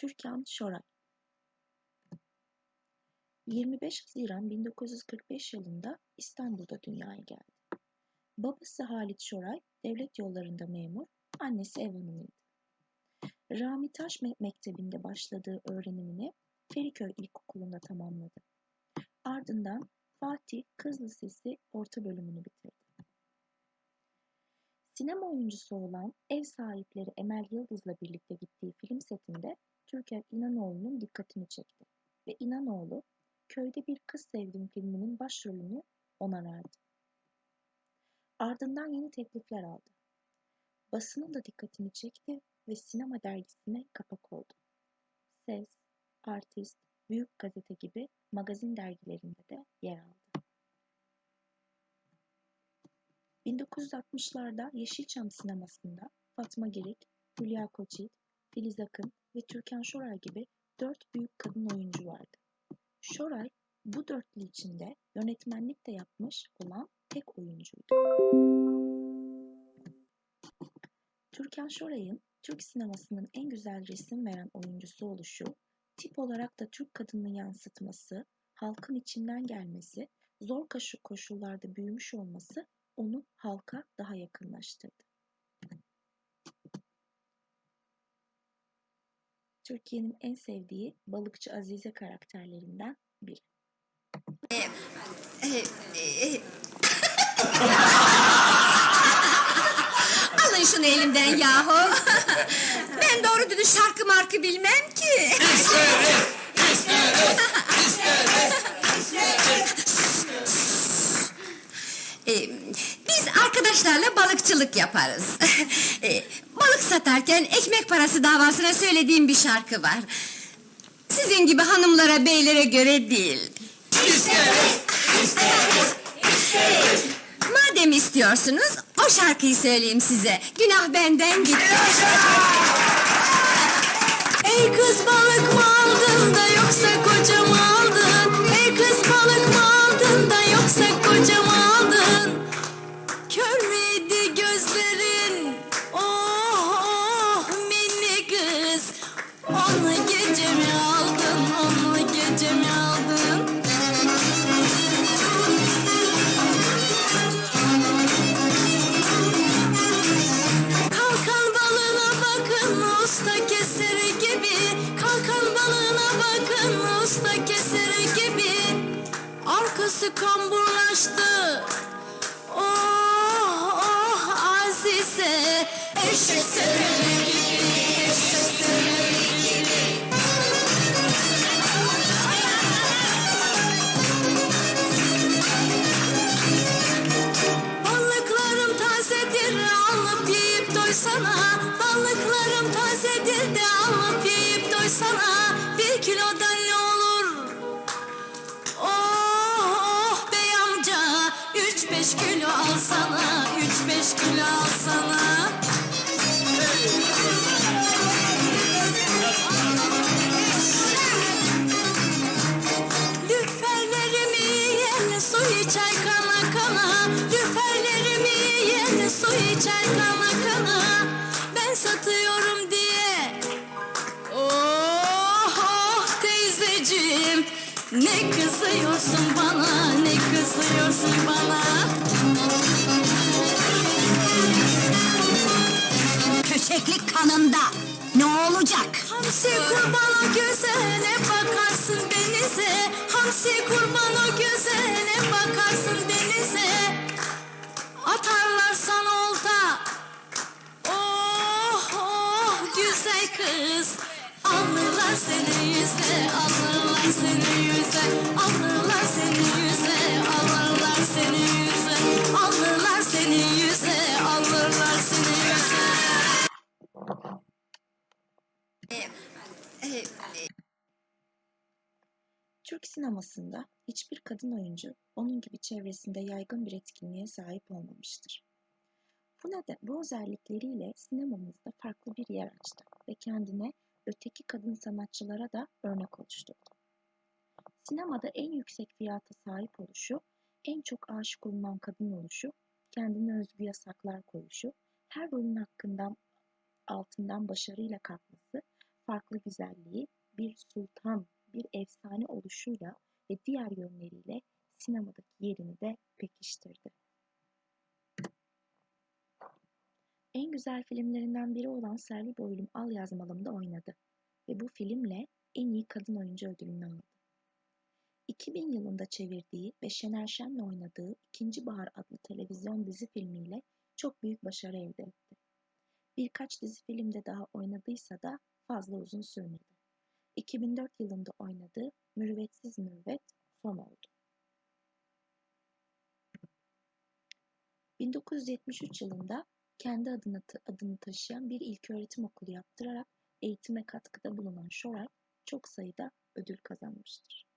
Türkan Şoray 25 Haziran 1945 yılında İstanbul'da dünyaya geldi. Babası Halit Şoray devlet yollarında memur, annesi ev hanımıydı. Rami Taş Me- Mektebi'nde başladığı öğrenimini Feriköy İlkokulu'nda tamamladı. Ardından Fatih Kız Lisesi orta bölümünü bitirdi. Sinema oyuncusu olan ev sahipleri Emel Yıldız'la birlikte gittiği film setinde Türker İnanoğlu'nun dikkatini çekti ve İnanoğlu Köyde Bir Kız Sevdim filminin başrolünü ona verdi. Ardından yeni teklifler aldı. Basının da dikkatini çekti ve sinema dergisine kapak oldu. Ses, Artist, Büyük Gazete gibi magazin dergilerinde de yer aldı. 1960'larda Yeşilçam sinemasında Fatma Girik, Hülya Koçyiğit, Filiz Akın ve Türkan Şoray gibi dört büyük kadın oyuncu vardı. Şoray bu dörtlü içinde yönetmenlik de yapmış olan tek oyuncuydu. Türkan Şoray'ın Türk sinemasının en güzel resim veren oyuncusu oluşu, tip olarak da Türk kadını yansıtması, halkın içinden gelmesi, zor koşu- koşullarda büyümüş olması onu halka daha yakınlaştırdı. Türkiye'nin en sevdiği balıkçı Azize karakterlerinden biri. Alın şunu elimden yahu. ben doğru dürüst şarkı markı bilmem ki. Ee, Biz arkadaşlarla balıkçılık yaparız. Ee, Balık satarken ekmek parası davasına söylediğim bir şarkı var. Sizin gibi hanımlara, beylere göre değil. Madem istiyorsunuz, o şarkıyı söyleyeyim size. Günah benden gitti. Ey kız balık mı aldın da yoksa koca mı aldın? Ey kız balık mı aldın da yoksa koca mı aldın? Aldın? Kalkan balığına bakın usta gibi. Kalkan balığına bakın usta gibi. Arkası kamburlaştı. Oh oh Azize. Eşek sürülü gibi Eşek sürülü doysana. Balıklarım tazedir de alıp yiyip doysana. Bir kilodan ne olur? Oh oh bey amca Üç beş kilo alsana Üç beş kilo alsana. Lüferlerimi yiyen su içer kana kana. Lüferlerimi yiyen su içer kana Ne kızıyorsun bana ne kızıyorsun bana Köçeklik kanında. Ne olacak? Hamsi kurban o göze ne bakarsın denize Hamsi kurban o göze ne bakarsın denize Atarlar sana olta Oh oh güzel kız Türk sinemasında hiçbir kadın oyuncu onun gibi çevresinde yaygın bir etkinliğe sahip olmamıştır. Bu neden, bu özellikleriyle sinemamızda farklı bir yer açtı ve kendine öteki kadın sanatçılara da örnek oluşturdu. Sinemada en yüksek fiyata sahip oluşu, en çok aşık olunan kadın oluşu, kendine özgü yasaklar koyuşu, her rolün hakkından altından başarıyla kalkması, farklı güzelliği, bir sultan, bir efsane oluşuyla ve diğer yönleriyle sinemadaki yerini de pekiştirdi. En güzel filmlerinden biri olan Selvi Boylum Al Yazmalım'da oynadı ve bu filmle en iyi kadın oyuncu ödülünü aldı. 2000 yılında çevirdiği ve Şener Şen'le oynadığı İkinci Bahar adlı televizyon dizi filmiyle çok büyük başarı elde etti. Birkaç dizi filmde daha oynadıysa da fazla uzun sürmedi. 2004 yılında oynadığı Mürüvvetsiz Mürüvvet son oldu. 1973 yılında kendi adını, adını taşıyan bir ilköğretim okulu yaptırarak eğitime katkıda bulunan Şoray çok sayıda ödül kazanmıştır.